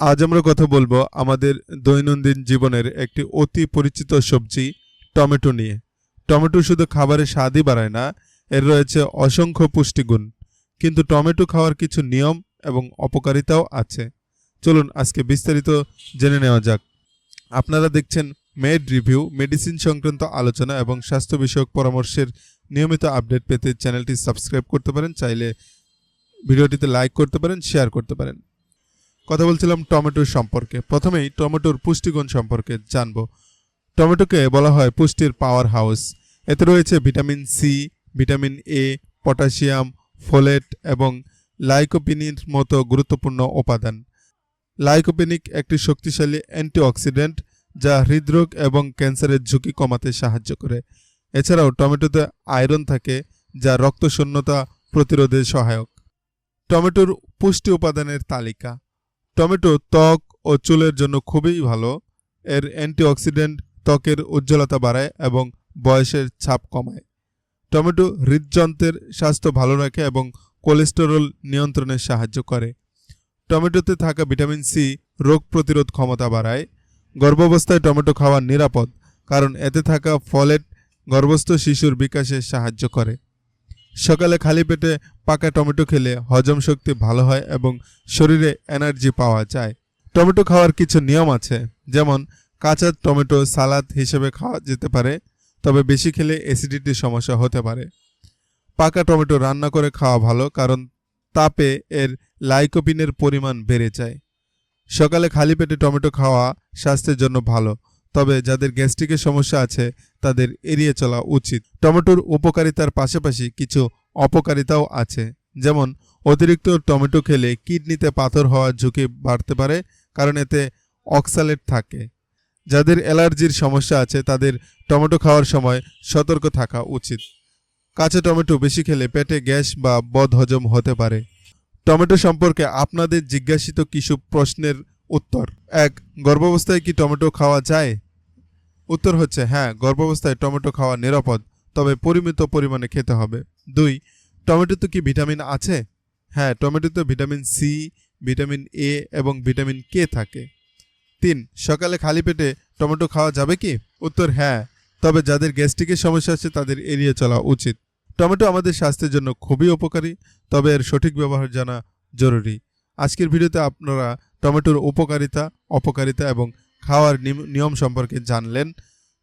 আজ আমরা কথা বলব আমাদের দৈনন্দিন জীবনের একটি অতি পরিচিত সবজি, টমেটো নিয়ে। টমেটো শুধু খাবারের স্বাদই বাড়ায় না, এর রয়েছে অসংখ্য পুষ্টিগুণ। কিন্তু টমেটো খাওয়ার কিছু নিয়ম এবং অপকারিতাও আছে। চলুন আজকে বিস্তারিত জেনে নেওয়া যাক। আপনারা দেখছেন মেড রিভিউ, মেডিসিন সংক্রান্ত আলোচনা এবং স্বাস্থ্য বিষয়ক পরামর্শের নিয়মিত আপডেট পেতে চ্যানেলটি সাবস্ক্রাইব করতে পারেন, চাইলে ভিডিওটিতে লাইক করতে পারেন, শেয়ার করতে পারেন। কথা বলছিলাম টমেটোর সম্পর্কে। প্রথমেই টমেটোর পুষ্টিগুণ সম্পর্কে জানব। টমেটোকে বলা হয় পুষ্টির পাওয়ার হাউস এতে রয়েছে vitamin C, vitamin A, potassium, folate এবং লাইকোপিনির মতো গুরুত্বপূর্ণ উপাদান। লাইকোপিনিক একটি শক্তিশালী অ্যান্টিঅক্সিডেন্ট যা হৃদরোগ এবং ক্যান্সারের ঝুঁকি কমাতে সাহায্য করে। এছাড়াও টমেটোতে আয়রন থাকে, যা রক্তশূন্যতা প্রতিরোধে সহায়ক। টমেটোর পুষ্টি উপাদানের তালিকা। টমেটো ত্বক ও চুলের জন্য খুবই ভালো। এর অ্যান্টিঅক্সিডেন্ট ত্বকের উজ্জ্বলতা বাড়ায় এবং বয়সের ছাপ কমায়। টমেটো হৃদযন্ত্রের স্বাস্থ্য ভালো রাখে এবং কোলেস্টেরল নিয়ন্ত্রণে সাহায্য করে। টমেটোতে থাকা ভিটামিন সি রোগ প্রতিরোধ ক্ষমতা বাড়ায়। গর্ভাবস্থায় টমেটো খাওয়া নিরাপদ, কারণ এতে থাকা ফলেট গর্ভস্থ শিশুর বিকাশে সাহায্য করে। সকালে খালি পেটে পাকা টমেটো খেলে হজম শক্তি ভালো হয় এবং শরীরে এনার্জি পাওয়া যায়। টমেটো খাওয়ার কিছু নিয়ম আছে, যেমন কাঁচা টমেটো সালাদ হিসেবে খাওয়া যেতে পারে, তবে বেশি খেলে অ্যাসিডিটির সমস্যা হতে পারে। পাকা টমেটো রান্না করে খাওয়া ভালো, কারণ তাপে এর লাইকোপিনের পরিমাণ বেড়ে যায়। সকালে খালি পেটে টমেটো খাওয়া স্বাস্থ্যের জন্য ভালো, তবে যাদের গ্যাস্ট্রিকের সমস্যা আছে তাদের এড়িয়ে চলা উচিত। টমেটোর উপকারিতার পাশাপাশি কিছু অপকারিতাও আছে। যেমন, অতিরিক্ত টমেটো খেলে কিডনিতে পাথর হওয়ার ঝুঁকি বাড়তে পারে, কারণ এতে অক্সালেট থাকে। যাদের অ্যালার্জির সমস্যা আছে, তাদের টমেটো খাওয়ার সময় সতর্ক থাকা উচিত। কাঁচা টমেটো বেশি খেলে পেটে গ্যাস বা বদহজম হতে পারে। টমেটো সম্পর্কে আপনাদের জিজ্ঞাসিত কিছু প্রশ্নের উত্তর। এক, গর্ভাবস্থায় কি টমেটো খাওয়া যায়? উত্তর হচ্ছে হ্যাঁ গর্ভাবস্থায় টমেটো খাওয়া নিরাপদ, তবে পরিমিত পরিমাণে খেতে হবে। দুই, টমেটোতে কি ভিটামিন আছে? হ্যাঁ টমেটোতে ভিটামিন সি, ভিটামিন এ এবং ভিটামিন কে থাকে। তিন, সকালে খালি পেটে টমেটো খাওয়া যাবে কি? উত্তর হ্যাঁ তবে যাদের গ্যাস্ট্রিকের সমস্যা আছে তাদের এড়িয়ে চলা উচিত। টমেটো আমাদের স্বাস্থ্যের জন্য খুবই উপকারী, তবে এর সঠিক ব্যবহার জানা জরুরি। আজকের ভিডিওতে আপনারা টমেটোর উপকারিতা, অপকারিতা এবং খাওয়ার নিয়ম সম্পর্কে জানলেন।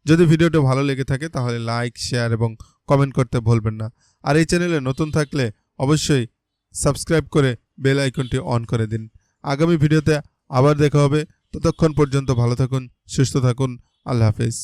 যদি ভিডিওটা ভালো লেগে থাকে তাহলে লাইক, শেয়ার এবং কমেন্ট করতে ভুলবেন না। আর এই চ্যানেলে নতুন থাকলে অবশ্যই সাবস্ক্রাইব করে বেল আইকনটি অন করে দিন। আগামী ভিডিওতে আবার দেখা হবে। ততক্ষণ পর্যন্ত ভালো থাকুন, সুস্থ থাকুন। আল্লাহ হাফেজ।